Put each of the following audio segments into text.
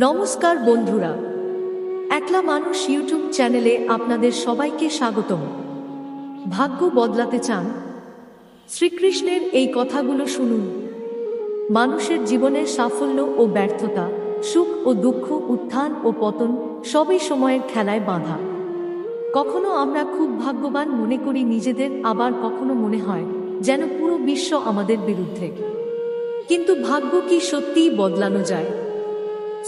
নমস্কার বন্ধুরা। একলা মানুষ ইউটিউব চ্যানেলে আপনাদের সবাইকে স্বাগতম। ভাগ্য বদলাতে চান? শ্রীকৃষ্ণের এই কথাগুলো শুনুন। মানুষের জীবনের সাফল্য ও ব্যর্থতা, সুখ ও দুঃখ, উত্থান ও পতন সবই সময়ের খেলায় বাঁধা। কখনো আমরা খুব ভাগ্যবান মনে করি নিজেদের, আবার কখনো মনে হয় যেন পুরো বিশ্ব আমাদের বিরুদ্ধে। কিন্তু ভাগ্য কি সত্যিই বদলানো যায়?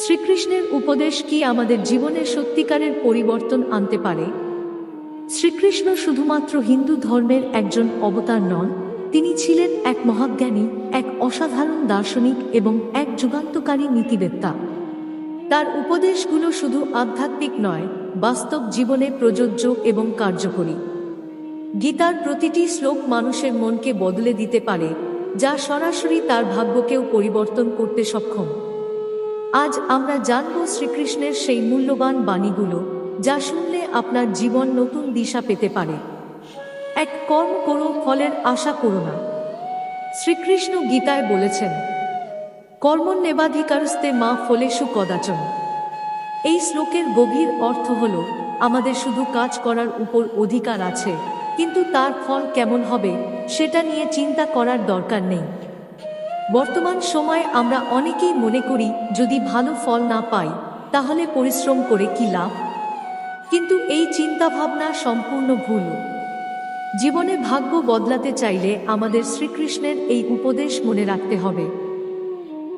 শ্রীকৃষ্ণের উপদেশ কি আমাদের জীবনে সত্যিকারের পরিবর্তন আনতে পারে? শ্রীকৃষ্ণ শুধুমাত্র হিন্দু ধর্মের একজন অবতার নন, তিনি ছিলেন এক মহাজ্ঞানী, এক অসাধারণ দার্শনিক এবং এক যুগান্তকারী নীতিবেত্তা। তার উপদেশগুলো শুধু আধ্যাত্মিক নয়, বাস্তব জীবনে প্রযোজ্য এবং কার্যকরী। গীতার প্রতিটি শ্লোক মানুষের মনকে বদলে দিতে পারে, যা সরাসরি তার ভাগ্যকেও পরিবর্তন করতে সক্ষম। আজ আমরা জানব শ্রীকৃষ্ণের সেই মূল্যবান বাণীগুলো, যা শুনলে আপনার জীবন নতুন দিশা পেতে পারে। এক কর্ম করো, ফলের আশা করো না। শ্রীকৃষ্ণ গীতায় বলেছেন কর্মণ্যেবাধিকারস্তে মা ফলেশু কদাচন। এই শ্লোকের গভীর অর্থ হল, আমাদের শুধু কাজ করার উপর অধিকার আছে, কিন্তু তার ফল কেমন হবে, সেটা নিয়ে চিন্তা করার দরকার নেই। বর্তমান সময়ে আমরা অনেকেই মনে করি, যদি ভালো ফল না পাই, তাহলে পরিশ্রম করে কি লাভ? কিন্তু এই চিন্তাভাবনা সম্পূর্ণ ভুল। জীবনে ভাগ্য বদলাতে চাইলে আমাদের শ্রীকৃষ্ণের এই উপদেশ মনে রাখতে হবে।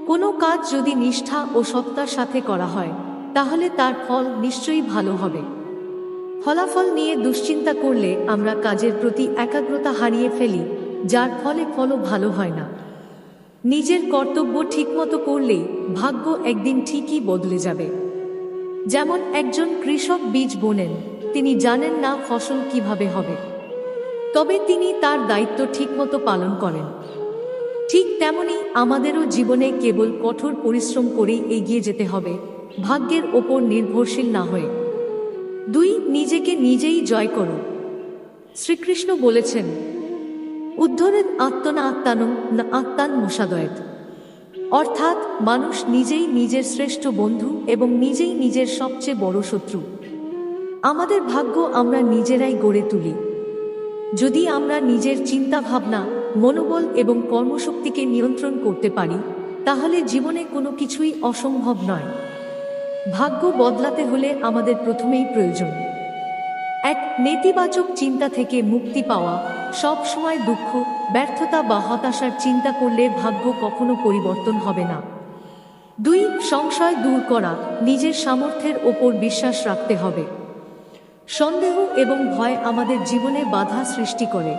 কোনো কাজ যদি নিষ্ঠা ও সত্তার সাথে করা হয়, তাহলে তার ফল নিশ্চয়ই ভালো হবে। ফলাফল নিয়ে দুশ্চিন্তা করলে আমরা কাজের প্রতি একাগ্রতা হারিয়ে ফেলি, যার ফলে ফলও ভালো হয় না। নিজের কর্তব্য ঠিকমতো করলেই ভাগ্য একদিন ঠিকই বদলে যাবে। যেমন একজন কৃষক বীজ বোনেন, তিনি জানেন না ফসল কীভাবে হবে। তবে তিনি তার দায়িত্ব ঠিকমতো পালন করেন। ঠিক তেমনি আমাদেরও জীবনে কেবল কঠোর পরিশ্রম করেই এগিয়ে যেতে হবে, ভাগ্যের ওপর নির্ভরশীল না হয়ে। দুই, নিজেকে নিজেই জয় করো। শ্রীকৃষ্ণ বলেছেন উদ্ধরেন আত্মনা আত্মানম না আত্মান মোসাদয়েত অর্থাৎ মানুষ নিজেই নিজের শ্রেষ্ঠ বন্ধু এবং নিজেই নিজের সবচেয়ে বড় শত্রু। আমাদের ভাগ্য আমরা নিজেরাই গড়ে তুলি। যদি আমরা নিজের চিন্তা ভাবনা মনোবল এবং কর্মশক্তিকে নিয়ন্ত্রণ করতে পারি, তাহলে জীবনে কোনো কিছুই অসম্ভব নয়। ভাগ্য বদলাতে হলে আমাদের প্রথমেই প্রয়োজন। এক নেতিবাচক চিন্তা থেকে মুক্তি পাওয়া সব সময় দুঃখ, ব্যর্থতা বা হতাশার চিন্তা করলে ভাগ্য কখনো পরিবর্তন হবে না। দুই, সংশয় দূর করা, নিজের সামর্থ্যের ওপর বিশ্বাস রাখতে হবে। সন্দেহ এবং ভয় আমাদের জীবনে বাধা সৃষ্টি করে।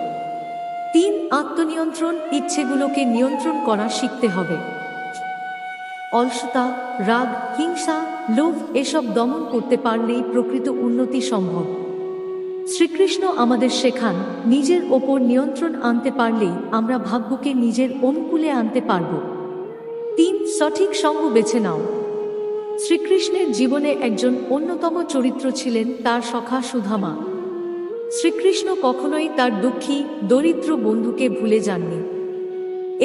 তিন, আত্মনিয়ন্ত্রণ, ইচ্ছেগুলোকে নিয়ন্ত্রণ করা শিখতে হবে। অলসতা, রাগ, হিংসা, লোভ, এসব দমন করতে পারলেই প্রকৃত উন্নতি সম্ভব। শ্রীকৃষ্ণ আমাদের শেখান, নিজের ওপর নিয়ন্ত্রণ আনতে পারলেই আমরা ভাগ্যকে নিজের অনুকূলে আনতে পারব। তিন, সঠিক সঙ্গ বেছে নাও। শ্রীকৃষ্ণের জীবনে একজন অন্যতম চরিত্র ছিলেন তার সখা সুধামা। শ্রীকৃষ্ণ কখনোই তার দুঃখী, দরিদ্র বন্ধুকে ভুলে যাননি।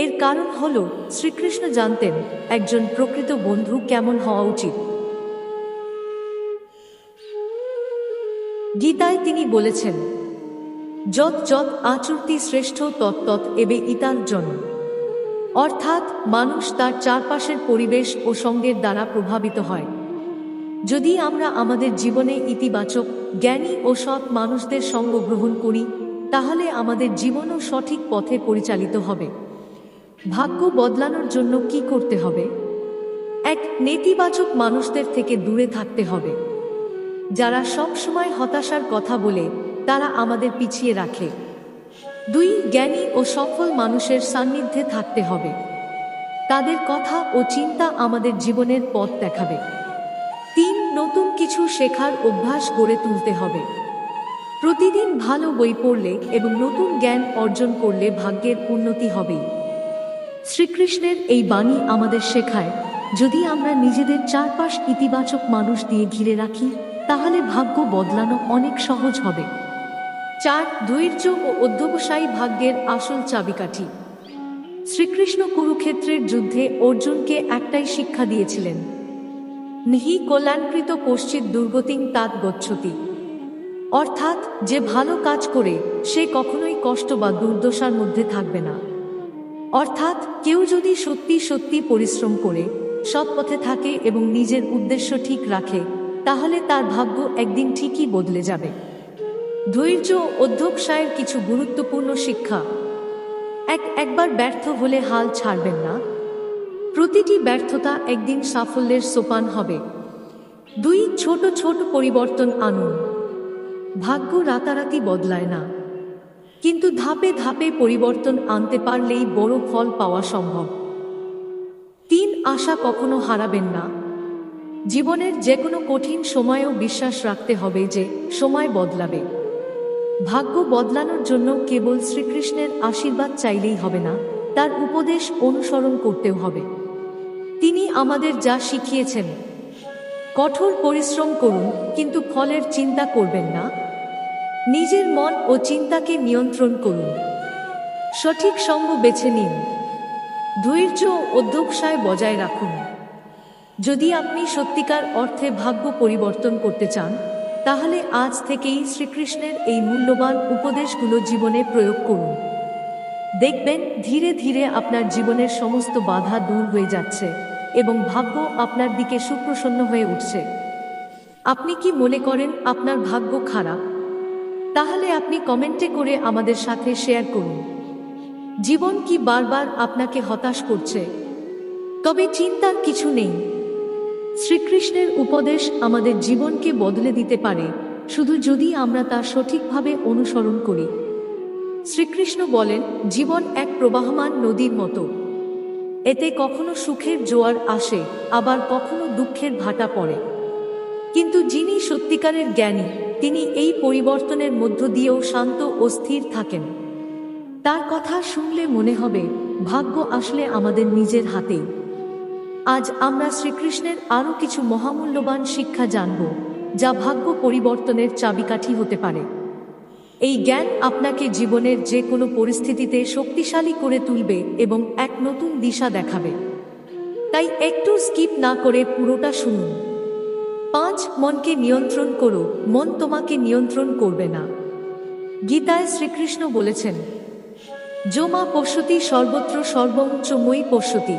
এর কারণ হল, শ্রীকৃষ্ণ জানতেন, একজন প্রকৃত বন্ধু কেমন হওয়া উচিত। গীতায় তিনি বলেছেন, যত যত আচরতি শ্রেষ্ঠ তত্তৎ এবে ইতার জন্য অর্থাৎ মানুষ তার চারপাশের পরিবেশ ও সঙ্গের দ্বারা প্রভাবিত হয়। যদি আমরা আমাদের জীবনে ইতিবাচক, জ্ঞানী ও সৎ মানুষদের সঙ্গ গ্রহণ করি, তাহলে আমাদের জীবনও সঠিক পথে পরিচালিত হবে। ভাগ্য বদলানোর জন্য কি করতে হবে? এক নেতিবাচক মানুষদের থেকে দূরে থাকতে হবে। যারা সব সময় হতাশার কথা বলে, তারা আমাদের পিছিয়ে রাখে। দুই, জ্ঞানী ও সফল মানুষের সান্নিধ্যে থাকতে হবে। তাদের কথা ও চিন্তা আমাদের জীবনের পথ দেখাবে। তিন, নতুন কিছু শেখার অভ্যাস গড়ে তুলতে হবে। প্রতিদিন ভালো বই পড়লে এবং নতুন জ্ঞান অর্জন করলে ভাগ্যের উন্নতি হবেই শ্রীকৃষ্ণের এই বাণী আমাদের শেখায়, যদি আমরা নিজেদের চারপাশ ইতিবাচক মানুষ দিয়ে ঘিরে রাখি তাহলে ভাগ্য বদলানো অনেক সহজ হবে। চার, ধৈর্য ও অধ্যবসায়ী ভাগ্যের আসল চাবিকাঠি। শ্রীকৃষ্ণ কুরুক্ষেত্রের যুদ্ধে অর্জুনকে একটাই শিক্ষা দিয়েছিলেন। নিহি কল্যাণকৃত কশ্চিৎ দুর্গতিং তাৎ গচ্ছতি। অর্থাৎ, যে ভালো কাজ করে, সে কখনোই কষ্ট বা দুর্দশার মধ্যে থাকবে না। অর্থাৎ, কেউ যদি সত্যি সত্যি পরিশ্রম করে সৎ পথে থাকে এবং নিজের উদ্দেশ্য ঠিক রাখে তাহলে তার ভাগ্য একদিন ঠিকই বদলে যাবে। ধৈর্য অধ্যক্ষায়ের কিছু গুরুত্বপূর্ণ শিক্ষা। এক, একবার ব্যর্থ হলে হাল ছাড়বেন না। প্রতিটি ব্যর্থতা একদিন সাফল্যের সোপান হবে। দুই, ছোট ছোট পরিবর্তন আনুন। ভাগ্য রাতারাতি বদলায় না। কিন্তু ধাপে ধাপে পরিবর্তন আনতে পারলেই বড় ফল পাওয়া সম্ভব। তিন, আশা কখনো হারাবেন না। জীবনের যে কোনো কঠিন সময়েও বিশ্বাস রাখতে হবে যে সময় বদলাবে। ভাগ্য বদলানোর জন্য কেবল শ্রীকৃষ্ণের আশীর্বাদ চাইলেই হবে না, তার উপদেশ অনুসরণ করতেও হবে। তিনি আমাদের যা শিখিয়েছেন, কঠোর পরিশ্রম করুন, কিন্তু ফলের চিন্তা করবেন না। নিজের মন ও চিন্তাকে নিয়ন্ত্রণ করুন। সঠিক সঙ্গ বেছে নিন। ধৈর্য ও অধ্যবসায় বজায় রাখুন। যদি আপনি সত্যিকার অর্থে ভাগ্য পরিবর্তন করতে চান, তাহলে আজ থেকেই শ্রীকৃষ্ণের এই মূল্যবান উপদেশগুলো জীবনে প্রয়োগ করুন। দেখবেন ধীরে ধীরে আপনার জীবনের সমস্ত বাধা দূর হয়ে যাচ্ছে এবং ভাগ্য আপনার দিকে সুপ্রসন্ন হয়ে উঠছে। আপনি কি মনে করেন আপনার ভাগ্য খারাপ? তাহলে আপনি কমেন্টে করে আমাদের সাথে শেয়ার করুন। জীবন কি বারবার আপনাকে হতাশ করছে? তবে চিন্তার কিছু নেই। শ্রীকৃষ্ণের উপদেশ আমাদের জীবনকে বদলে দিতে পারে, শুধু যদি আমরা তা সঠিকভাবে অনুসরণ করি। শ্রীকৃষ্ণ বলেন, জীবন এক প্রবাহমান নদীর মতো। এতে কখনো সুখের জোয়ার আসে, আবার কখনো দুঃখের ভাটা পড়ে। কিন্তু যিনি সত্যিকারের জ্ঞানী, তিনি এই পরিবর্তনের মধ্য দিয়েও শান্ত ও স্থির থাকেন। তার কথা শুনলে মনে হবে, ভাগ্য আসলে আমাদের নিজের হাতেই। আজ আমরা শ্রীকৃষ্ণের আরও কিছু মহামূল্যবান শিক্ষা জানব, যা ভাগ্য পরিবর্তনের চাবিকাঠি হতে পারে। এই জ্ঞান আপনাকে জীবনের যে কোনো পরিস্থিতিতে শক্তিশালী করে তুলবে এবং এক নতুন দিশা দেখাবে। তাই একটু স্কিপ না করে পুরোটা শুনুন। পাঁচ, মনকে নিয়ন্ত্রণ করো, মন তোমাকে নিয়ন্ত্রণ করবে না। গীতায় শ্রীকৃষ্ণ বলেছেন জমা পশ্যতি সর্বত্র সর্বঞ্চ মই পশ্যতি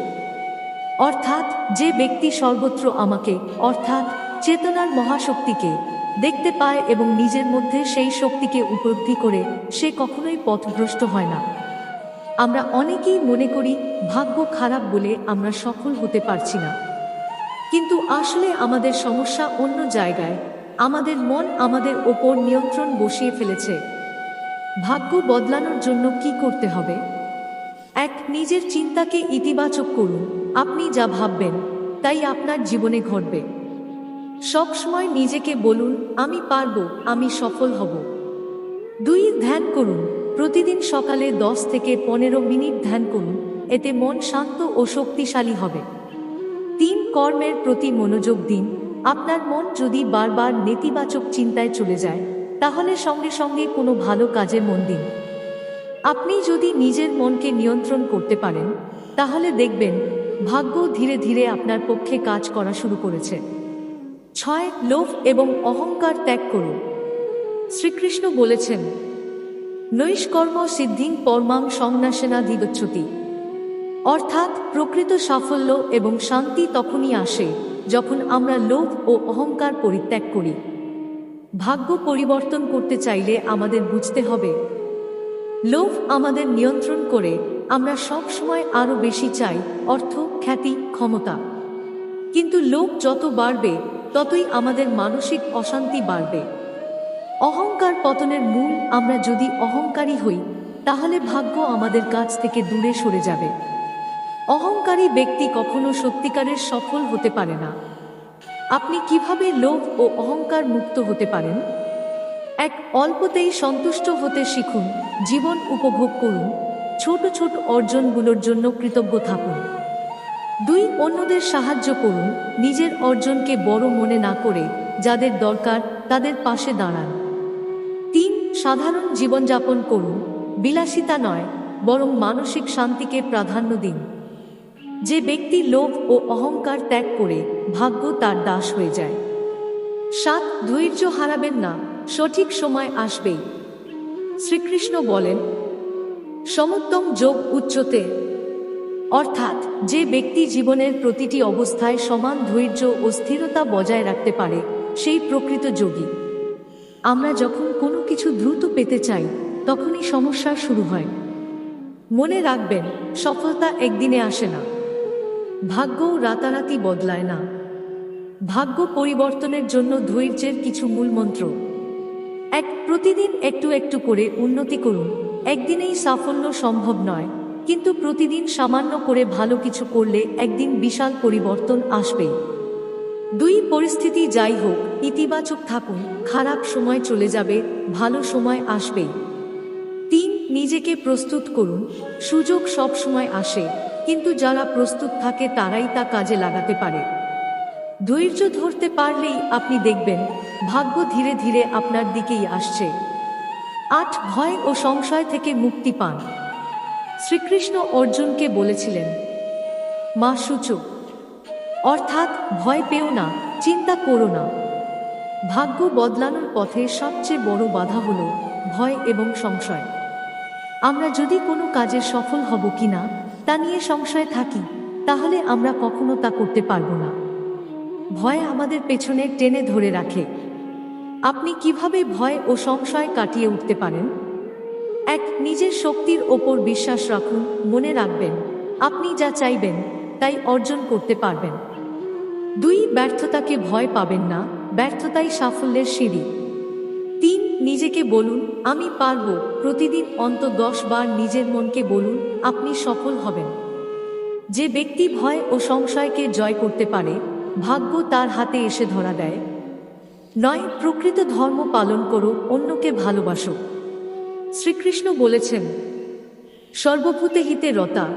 অর্থাৎ যে ব্যক্তি সর্বত্র আমাকে, অর্থাৎ চেতনার মহাশক্তিকে, দেখতে পায় এবং নিজের মধ্যে সেই শক্তিকে উপলব্ধি করে, সে কখনোই পথভ্রষ্ট হয় না। আমরা অনেকেই মনে করি, ভাগ্য খারাপ বলে আমরা সফল হতে পারছি না। কিন্তু আসলে আমাদের সমস্যা অন্য জায়গায়, আমাদের মন আমাদের ওপর নিয়ন্ত্রণ বসিয়ে ফেলেছে। ভাগ্য বদলানোর জন্য কি করতে হবে? এক, নিজের চিন্তাকে ইতিবাচক করুন। আপনি যা ভাববেন, তাই আপনার জীবনে ঘটবে। সবসময় নিজেকে বলুন, আমি পারব, আমি সফল হব। দুই, ধ্যান করুন। প্রতিদিন সকালে দশ থেকে পনেরো মিনিট ধ্যান করুন, এতে মন শান্ত ও শক্তিশালী হবে। তিন, কর্মের প্রতি মনোযোগ দিন। আপনার মন যদি বারবার নেতিবাচক চিন্তায় চলে যায়, তাহলে সঙ্গে সঙ্গে কোনো ভালো কাজে মন দিন। আপনি যদি নিজের মনকে নিয়ন্ত্রণ করতে পারেন, তাহলে দেখবেন ভাগ্য ধীরে ধীরে আপনার পক্ষে কাজ করা শুরু করেছে। ছয়, লোভ এবং অহংকার ত্যাগ করুন। শ্রীকৃষ্ণ বলেছেন, নৈষ্কর্ম সিদ্ধিং পরমাং সংনাশেনা দিগচ্ছতি। অর্থাৎ প্রকৃত সাফল্য এবং শান্তি তখনই আসে যখন আমরা লোভ ও অহংকার পরিত্যাগ করি। ভাগ্য পরিবর্তন করতে চাইলে আমাদের বুঝতে হবে, লোভ আমাদের নিয়ন্ত্রণ করে আমরা সব সময় আরও বেশি চাই অর্থ, খ্যাতি, ক্ষমতা। কিন্তু লোভ যত বাড়বে, ততই আমাদের মানসিক অশান্তি বাড়বে। অহংকার পতনের মূল আমরা যদি অহংকারী হই, তাহলে ভাগ্য আমাদের কাছ থেকে দূরে সরে যাবে। অহংকারী ব্যক্তি কখনো সত্যিকারের সফল হতে পারে না। আপনি কীভাবে লোভ ও অহংকার মুক্ত হতে পারেন? এক অল্পতেই সন্তুষ্ট হতে শিখুন, জীবন উপভোগ করুন। ছোট ছোট অর্জনগুলোর জন্য কৃতজ্ঞ থাকুন। দুই অন্যদের সাহায্য করুন নিজের অর্জনকে বড় মনে না করে যাদের দরকার তাদের পাশে দাঁড়ান। তিন, সাধারণ জীবনযাপন করুন। বিলাসিতা নয়, বরং মানসিক শান্তিকে প্রাধান্য দিন। যে ব্যক্তি লোভ ও অহংকার ত্যাগ করে ভাগ্য তার দাস হয়ে যায়। সাত, ধৈর্য হারাবেন না, সঠিক সময় আসবেই। শ্রীকৃষ্ণ বলেন সমোত্তম যোগ উচ্চতে। অর্থাৎ যে ব্যক্তি জীবনের প্রতিটি অবস্থায় সমান ধৈর্য ও স্থিরতা বজায় রাখতে পারে, সেই প্রকৃত যোগী। আমরা যখন কোনো কিছু দ্রুত পেতে চাই, তখনই সমস্যা শুরু হয়। মনে রাখবেন, সফলতা একদিনে আসে না। ভাগ্যও রাতারাতি বদলায় না। ভাগ্য পরিবর্তনের জন্য ধৈর্যের কিছু মূলমন্ত্র। এক, প্রতিদিন একটু একটু করে উন্নতি করুন। একদিনেই সাফল্য সম্ভব নয়, কিন্তু প্রতিদিন সামান্য করে ভালো কিছু করলে একদিন বিশাল পরিবর্তন আসবে। দুই পরিস্থিতি যাই হোক, ইতিবাচক থাকুন, খারাপ সময় চলে যাবে, ভালো সময় আসবে। তিন, নিজেকে প্রস্তুত করুন, সুযোগ সব সময় আসে, কিন্তু যারা প্রস্তুত থাকে তারাই তা কাজে লাগাতে পারে। ধৈর্য ধরতে পারলেই আপনি দেখবেন, ভাগ্য ধীরে ধীরে আপনার দিকেই আসছে। আট ভয় ও সংশয় থেকে মুক্তি পান। শ্রীকৃষ্ণ অর্জুনকে বলেছিলেন, মা সূচক অর্থাৎ ভয় পেও না, চিন্তা করো না। ভাগ্য বদলানোর পথে সবচেয়ে বড় বাধা হল ভয় এবং সংশয়। আমরা যদি কোনো কাজে সফল হব কিনা তা নিয়ে সংশয় থাকি, তাহলে আমরা কখনো তা করতে পারব না। ভয় আমাদের পেছনে টেনে ধরে রাখে আপনি কীভাবে ভয় ও সংশয় কাটিয়ে উঠতে পারেন? এক, নিজের শক্তির ওপর বিশ্বাস রাখুন, মনে রাখবেন, আপনি যা চাইবেন তাই অর্জন করতে পারবেন। দুই, ব্যর্থতাকে ভয় পাবেন না, ব্যর্থতাই সাফল্যের সিঁড়ি। তিন, নিজেকে বলুন, আমি পারব, প্রতিদিন অন্ত দশ বার নিজের মনকে বলুন, আপনি সফল হবেন। যে ব্যক্তি ভয় ও সংশয়কে জয় করতে পারে, ভাগ্য তার হাতে এসে ধরা দেয়। নয়, প্রকৃত ধর্ম পালন করো, অন্যকে ভালোবাসো। শ্রীকৃষ্ণ বলেছেন, সর্বভূতে হিতে রতা।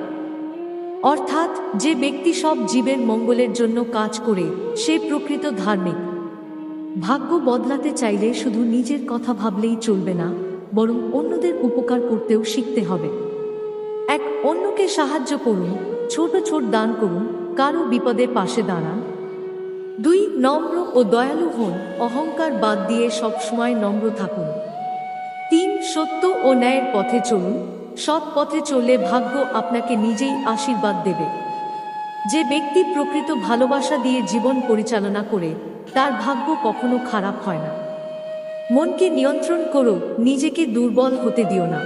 অর্থাৎ, যে ব্যক্তি সব জীবের মঙ্গলের জন্য কাজ করে, সে প্রকৃত ধার্মিক। ভাগ্য বদলাতে চাইলে শুধু নিজের কথা ভাবলেই চলবে না, বরং অন্যদের উপকার করতেও শিখতে হবে। এক অন্যকে সাহায্য করুন, ছোট ছোট দান করুন কারও বিপদে পাশে দাঁড়ান। দুই নম্র ও দয়ালু হন, অহংকার বাদ দিয়ে সবসময় নম্র থাকুন। তিন, সত্য ও ন্যায়ের পথে চলুন। সৎ পথে চললে ভাগ্য আপনাকে নিজেই আশীর্বাদ দেবে। যে ব্যক্তি প্রকৃত ভালোবাসা দিয়ে জীবন পরিচালনা করে, তার ভাগ্য কখনো খারাপ হয় না। মনকে নিয়ন্ত্রণ করো, নিজেকে দুর্বল হতে দিও না।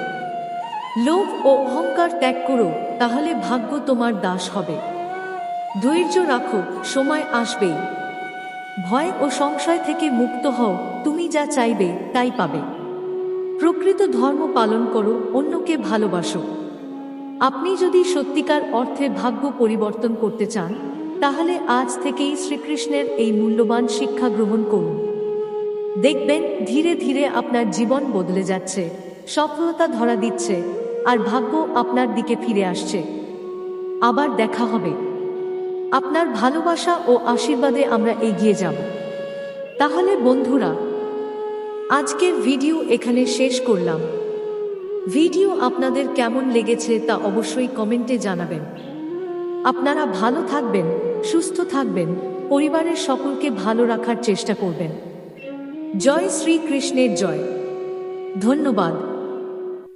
লোভ ও অহংকার ত্যাগ করো, তাহলে ভাগ্য তোমার দাস হবে। ধৈর্য রাখো, সময় আসবেই। ভয় ও সংশয় থেকে মুক্ত হও, তুমি যা চাইবে, তাই পাবে। প্রকৃত ধর্ম পালন করো, অন্যকে ভালোবাসো। আপনি যদি সত্যিকার অর্থে ভাগ্য পরিবর্তন করতে চান, তাহলে আজ থেকেই শ্রীকৃষ্ণের এই মূল্যবান শিক্ষা গ্রহণ করুন। দেখবেন, ধীরে ধীরে আপনার জীবন বদলে যাচ্ছে, সফলতা ধরা দিচ্ছে, আর ভাগ্য আপনার দিকে ফিরে আসছে। আবার দেখা হবে। আপনার ভালোবাসা ও আশীর্বাদে আমরা এগিয়ে যাব। তাহলে বন্ধুরা, আজকের ভিডিও এখানে শেষ করলাম। ভিডিও আপনাদের কেমন লেগেছে তা অবশ্যই কমেন্টে জানাবেন। আপনারা ভালো থাকবেন, সুস্থ থাকবেন, পরিবারের সকলকে ভালো রাখার চেষ্টা করবেন। জয় শ্রীকৃষ্ণের জয়। ধন্যবাদ।